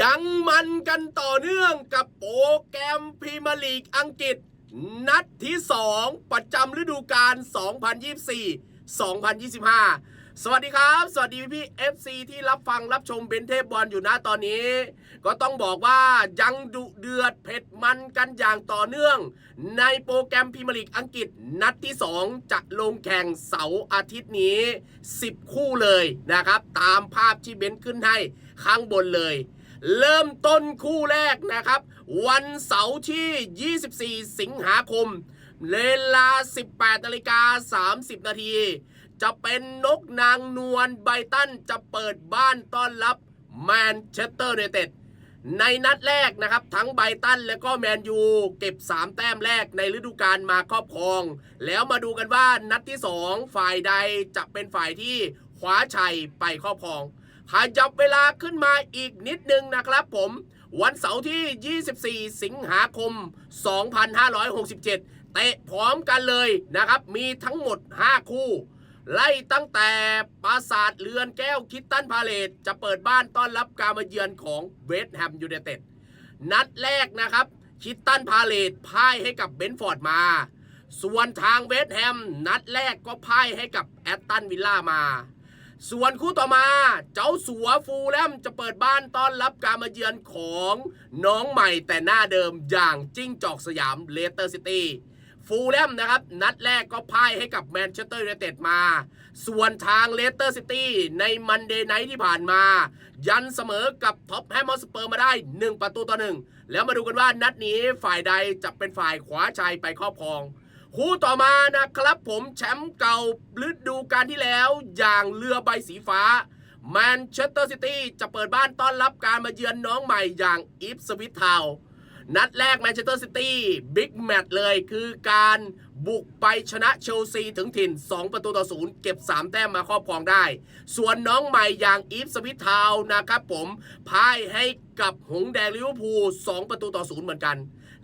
ยังมันกันต่อเนื่องกับโปรแกรมพรีเมียร์ลีกอังกฤษ นัดที่ 2 ประจำฤดูกาล 2024-2025 สวัสดีครับ สวัสดีพี่ๆ FC ที่รับฟังรับชมเบนเทพบอลอยู่นะตอนนี้ ก็ต้องบอกว่ายังดุเดือดเผ็ดมันกันอย่างต่อเนื่อง ในโปรแกรมพรีเมียร์ลีกอังกฤษ นัดที่ 2 จะลงแข่งเสาร์อาทิตย์นี้ 10 คู่เลยนะครับ ตามภาพที่เบนขึ้นให้ข้างบนเลย เริ่มต้นคู่แรกนะครับ วันเสาร์ที่ 24 สิงหาคม เวลา 18นาฬิกา30 นาที จะเป็นนกนางนวลไบตันจะเปิดบ้านต้อนรับแมนเชสเตอร์ยูไนเต็ดในนัดแรกนะครับ ทั้งไบตันและก็แมนยูเก็บ 3 แต้มแรกในฤดูกาลมาครอบครอง แล้วมาดูกันว่านัดที่ 2 ฝ่ายใดจะเป็นฝ่ายที่คว้าชัยไปครอบครอง ขยับเวลาขึ้นมาอีกนิดนึงนะครับผมวันเสาร์ที่ 24 สิงหาคม 2567 เตะพร้อมกันเลยนะครับ มีทั้งหมด 5 คู่ ไล่ตั้งแต่ปราสาทเรือนแก้วคิตตันพาเลตจะเปิดบ้านต้อนรับการมาเยือนของเวสต์แฮมยูไนเต็ด นัดแรกนะครับ คิตตันพาเลตพ่ายให้กับเบนฟอร์ดมา ส่วนทางเวสต์แฮมนัดแรกก็พ่ายให้กับแอตตันวิลล่ามา ส่วนคู่ต่อมา เจ้าสัวฟูลแลมจะเปิดบ้านต้อนรับการมาเยือนของน้องใหม่แต่หน้าเดิมอย่างจิ้งจอกสยามเลสเตอร์ซิตี้ฟูลแลมนะครับ นัดแรกก็พ่ายให้กับแมนเชสเตอร์ยูไนเต็ดมา ส่วนทางเลสเตอร์ซิตี้ในมันเดย์ไนท์ที่ผ่านมา ยันเสมอกับท็อปแฮมมอสเปอร์มาได้ 1 ประตูต่อหนึ่งแล้วมาดูกันว่านัดนี้ฝ่ายใดจะเป็นฝ่ายขวาชัยไปครอบครอง คู่ต่อมานะครับผมแชมป์เก่าฤดูกาลที่แล้วอย่างเรือใบสีฟ้าแมนเชสเตอร์ซิตี้จะเปิดบ้านต้อนรับการมาเยือนน้องใหม่อย่างอีฟสวิตทาว นัดแรกแมนเชสเตอร์ซิตี้บิ๊กแมตช์เลยคือการบุกไปชนะเชลซีถึงถิ่น 2 ประตูต่อศูนย์เก็บ 3 แต้มมาครอบครองได้ ส่วนน้องใหม่อย่างอีฟสวิตทาวนะครับผมพ่ายให้กับหงแดงลิเวอร์พูล2ประตูต่อศูนย์เหมือนกัน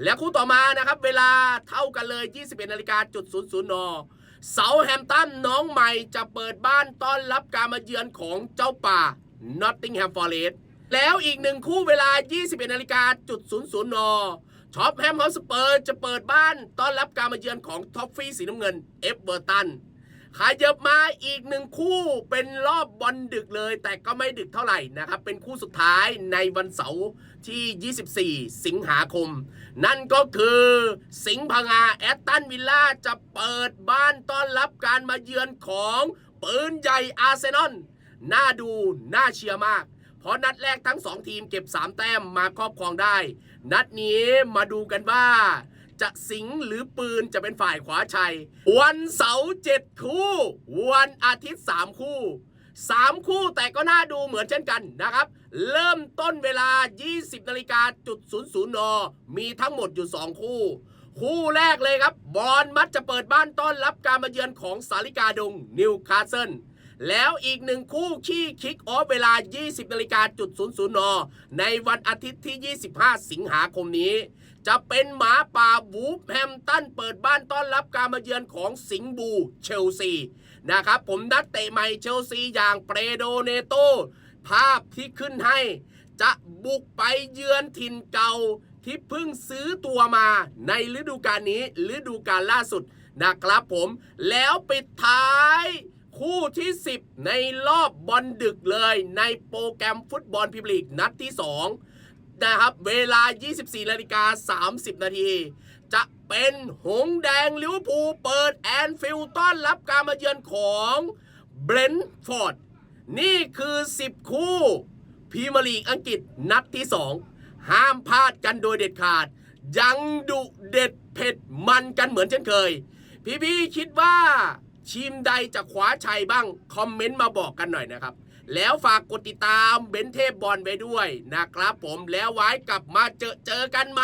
และคู่ต่อมานะครับ เวลาเท่ากันเลย 21นาฬิกาจุด00นเสาแฮมตันน้องใหม่จะเปิดบ้านต้อนรับการมาเยือนของเจ้าป่านอตติงแฮมฟอร์เรสต์ แล้วอีกหนึ่งคู่เวลา 21นาฬิกาจุด00นช็อปแฮมฮอสเปอร์จะเปิดบ้านต้อนรับการมาเยือนของท็อฟฟี่สีน้ำเงินเอฟเบอร์ตันขยับมาอีกหนึ่งคู่เป็นรอบบอลดึกเลย แต่ก็ไม่ดึกเท่าไหร่นะครับ เป็นคู่สุดท้ายในวันเสาร์ที่ 24 สิงหาคม นั่นก็คือสิงห์พงาแอตตันวิลล่าจะเปิดบ้านต้อนรับการมาเยือนของปืนใหญ่อาร์เซนอลน่าดู น่าเชียร์มาก เพราะนัดแรกทั้ง 2 ทีมเก็บ 3 แต้มมาครอบครองได้ นัดนี้มาดูกันว่า จะสิงห์หรือปืนจะเป็นฝ่ายขวาชัย วันเสาร์7คู่ วันอาทิตย์ 3 คู่ 3 คู่แต่ก็น่าดูเหมือนเช่นกันนะครับ เริ่มต้นเวลา 20นาฬิกาจุด00นมีทั้งหมดอยู่ 2 คู่ คู่แรกเลยครับ บอลมัดจะเปิดบ้านต้อนรับการมาเยือนของสาริกาดงนิวคาสเซิล แล้วอีกหนึ่งคู่ขี้คิกออฟเวลา 20นาฬิกาจุด00นในวันอาทิตย์ที่ 25 สิงหาคมนี้ จะเป็นหมาป่าวูฟแฮมตันเปิดบ้านต้อนรับการมาเยือนของสิงบูเชลซีนะครับ ผมนักเตะใหม่เชลซีอย่างเปรโดเนโต ภาพที่ขึ้นให้ จะบุกไปเยือนถิ่นเก่าที่เพิ่งซื้อตัวมาในฤดูกาลนี้ฤดูกาลล่าสุดนะครับผม แล้วปิดท้าย คู่ที่ 10 ในรอบบอลดึกเลยในโปรแกรมฟุตบอลพรีเมียร์ลีกนัดที่ 2 นะครับเวลา 24นาฬิกา30 นาที จะเป็นหงแดงลิวพูเปิดแอนฟิลด์ต้อนรับการมาเยือนของเบรนท์ฟอร์ดนี่คือ 10 คู่พรีเมียร์ลีกอังกฤษนัดที่ 2 ห้ามพลาดกันโดยเด็ดขาด ยังดุเด็ดเผ็ดมันกันเหมือนเช่นเคย พี่ๆคิดว่า ทีมใดจะขว้าชัยบ้าง คอมเมนต์มาบอกกันหน่อยนะครับ แล้วฝากกดติดตามเบนเทพบอลไปด้วยนะครับผมแล้วไว้กลับมาเจอเจอกันไหม